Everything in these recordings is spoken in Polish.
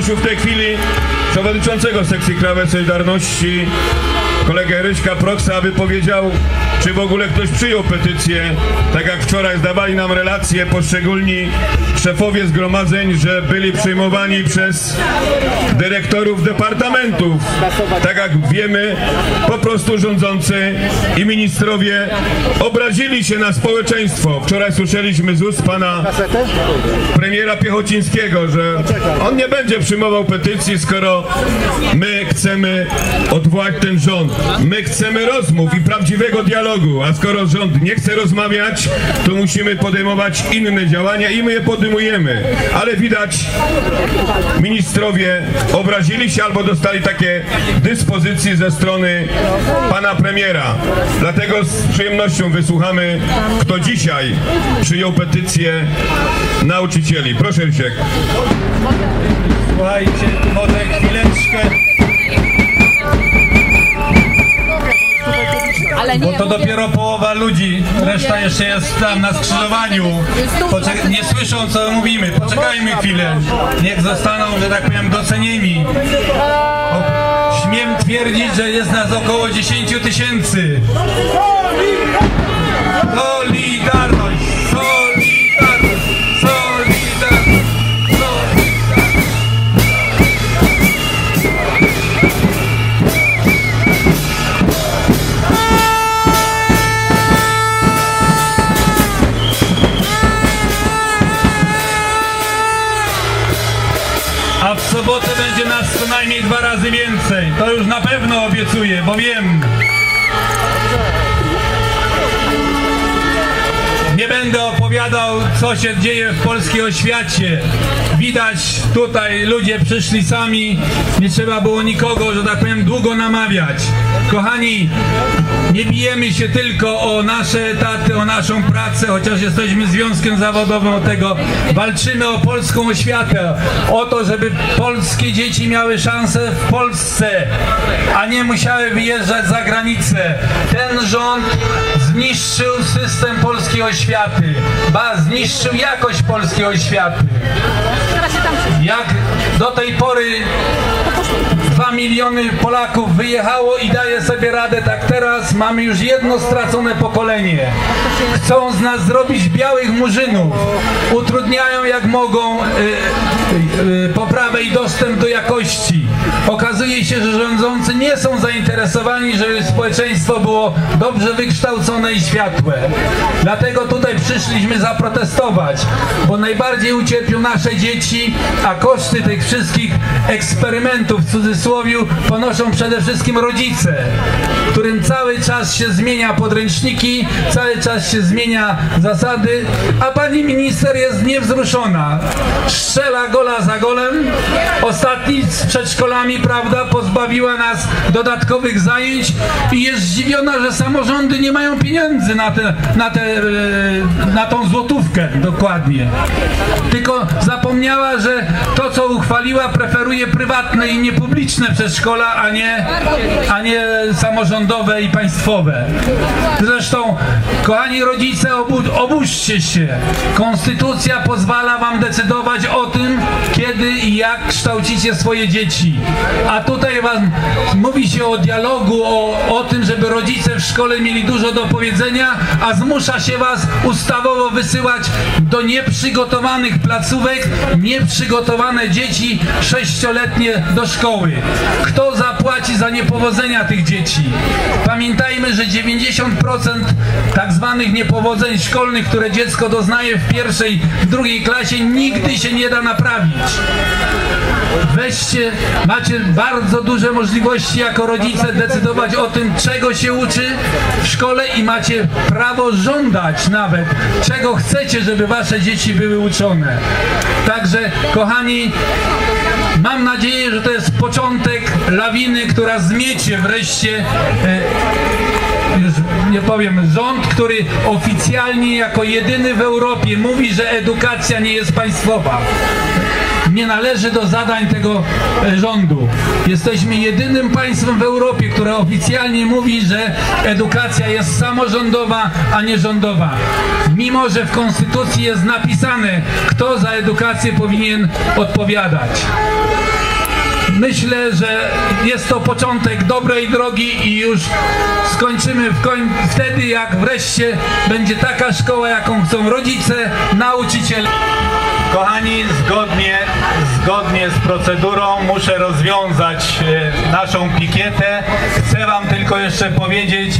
poprosił w tej chwili przewodniczącego sekcji Krajowej Solidarności, kolegę Ryśka Proksa, aby powiedział, czy w ogóle ktoś przyjął petycję, tak jak wczoraj zdawali nam relacje poszczególni szefowie zgromadzeń, że byli przyjmowani przez dyrektorów departamentów. Tak jak wiemy, po prostu rządzący i ministrowie obrazili się na społeczeństwo. Wczoraj słyszeliśmy z ust pana premiera Piechocińskiego, że on nie będzie przyjmował petycji, skoro my chcemy odwołać ten rząd. My chcemy rozmów i prawdziwego dialogu, a skoro rząd nie chce rozmawiać, to musimy podejmować inne działania i my je podejmujemy. Ale widać, ministrowie obrazili się albo dostali takie dyspozycje ze strony pana premiera. Dlatego z przyjemnością wysłuchamy, kto dzisiaj przyjął petycję nauczycieli. Proszę Rysiek. Słuchajcie, może chwileczkę, bo to mówię- dopiero połowa ludzi, reszta jeszcze jest tam na skrzyżowaniu. Poczek- nie słyszą co mówimy, poczekajmy chwilę. Niech zostaną, że tak powiem, docenieni. O, śmiem twierdzić, że jest nas około 10 tysięcy. Solidarność! To już na pewno obiecuję, bo wiem. Co się dzieje w polskiej oświacie. Widać tutaj, ludzie przyszli sami, nie trzeba było nikogo, że tak powiem, długo namawiać. Kochani, nie bijemy się tylko o nasze etaty, o naszą pracę, chociaż jesteśmy związkiem zawodowym od tego. Walczymy o polską oświatę, o to, żeby polskie dzieci miały szansę w Polsce, a nie musiały wyjeżdżać za granicę. Ten rząd zniszczył system polskiej oświaty, ba, zniszczył jakość polskiej oświaty. Jak do tej pory 2 miliony Polaków wyjechało i daje sobie radę, tak teraz mamy już jedno stracone pokolenie. Chcą z nas zrobić białych murzynów. Utrudniają jak mogą y, y, y, poprawę i dostęp do jakości. Okazuje się, że rządzący nie są zainteresowani, żeby społeczeństwo było dobrze wykształcone i światłe. Dlatego tutaj przyszliśmy zaprotestować, bo najbardziej ucierpią nasze dzieci, a koszty tych wszystkich eksperymentów w cudzysłowiu ponoszą przede wszystkim rodzice, którym cały czas się zmienia podręczniki, cały czas się zmienia zasady, a pani minister jest niewzruszona. Strzela gola za golem. Ostatni z przedszkolami, prawda, pozbawiła nas dodatkowych zajęć i jest zdziwiona, że samorządy nie mają pieniędzy na, te, na, te, e, na tą złotówkę dokładnie. Tylko zapomniała, że to, co uchwaliła, preferuje prywatne i niepubliczne przedszkola, a nie, a nie samorządowe i państwowe. Zresztą, kochani rodzice, obu, obudźcie się. Konstytucja pozwala wam decydować o tym, kiedy i jak kształcicie swoje dzieci. A tutaj wam mówi się o dialogu, o, o tym, żeby rodzice w szkole mieli dużo do powiedzenia, a zmusza się was ustawowo wysyłać do nieprzygotowanych placówek, nieprzygotowane dzieci sześcioletnie do szkoły. Kto zapłaci za niepowodzenia tych dzieci? Pamiętajmy, że 90% tak zwanych niepowodzeń szkolnych, które dziecko doznaje w pierwszej, w drugiej klasie, nigdy się nie da naprawić. Weźcie, macie bardzo duże możliwości jako rodzice decydować o tym, czego się uczy w szkole i macie prawo żądać nawet, czego chcecie, żeby wasze dzieci były uczone. Także, kochani, mam nadzieję, że to jest początek lawiny, która zmiecie wreszcie e, już nie powiem, rząd, który oficjalnie jako jedyny w Europie mówi, że edukacja nie jest państwowa. nie należy do zadań tego e, rządu. Jesteśmy jedynym państwem w Europie, które oficjalnie mówi, że edukacja jest samorządowa, a nie rządowa. Mimo, że w Konstytucji jest napisane, kto za edukację powinien odpowiadać. Myślę, że jest to początek dobrej drogi i już skończymy w koń wtedy, jak wreszcie będzie taka szkoła, jaką chcą rodzice, nauczyciele. Kochani, zgodnie, zgodnie z procedurą muszę rozwiązać e, naszą pikietę. Chcę Wam tylko jeszcze powiedzieć,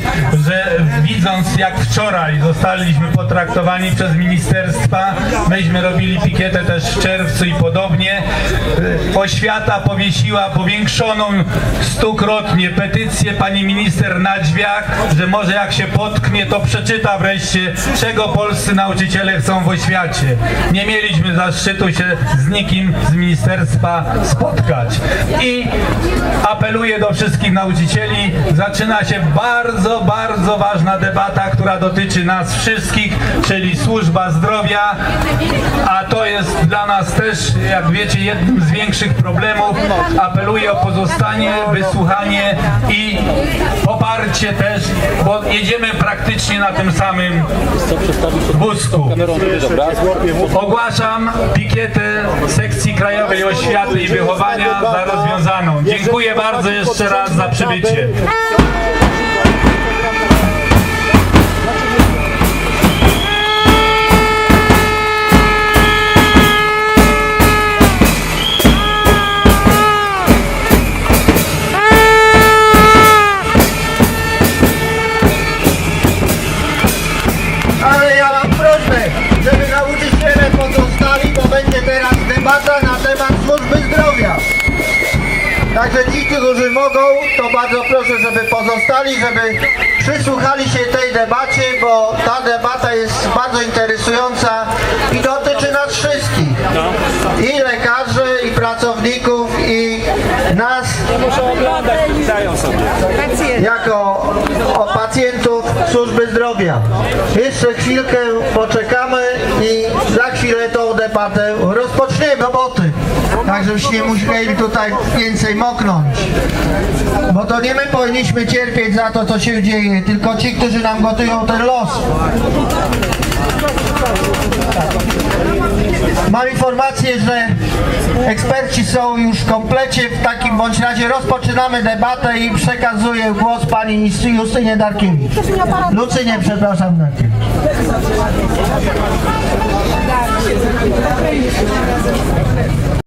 że widząc jak wczoraj zostaliśmy potraktowani przez ministerstwa, myśmy robili pikietę też w czerwcu i podobnie. E, Oświata powiesiła powiększoną stukrotnie petycję pani minister na drzwiach, że może jak się potknie, to przeczyta wreszcie, czego polscy nauczyciele chcą w oświacie. Nie mieliśmy zaszczytu się z nikim z ministerstwa spotkać. I apeluję do wszystkich nauczycieli, zaczyna się bardzo, bardzo ważna debata, która dotyczy nas wszystkich, czyli służba zdrowia, a to jest dla nas też, jak wiecie, jednym z większych problemów. Apeluję o pozostanie, wysłuchanie i poparcie też, bo jedziemy praktycznie na tym samym wózku. Ogłaszam pikietę sekcji Krajowej Oświaty i Wychowania za rozwiązaną. Jeszcze raz za przybycie. Także ci, którzy mogą, to bardzo proszę, żeby pozostali, żeby przysłuchali się tej debacie, bo ta debata jest bardzo interesująca i dotyczy nas wszystkich. I lekarzy, pracowników, i nas jako o pacjentów służby zdrowia. Jeszcze chwilkę poczekamy i za chwilę tą debatę rozpoczniemy roboty. Tak, żebyście nie musieli tutaj więcej moknąć. Bo to nie my powinniśmy cierpieć za to, co się dzieje, tylko ci, którzy nam gotują ten los. Mam informację, że eksperci są już w komplecie. W takim bądź razie rozpoczynamy debatę i przekazuję głos pani Justynie Darkiewicz. Lucynie, przepraszam, Darkiewicz.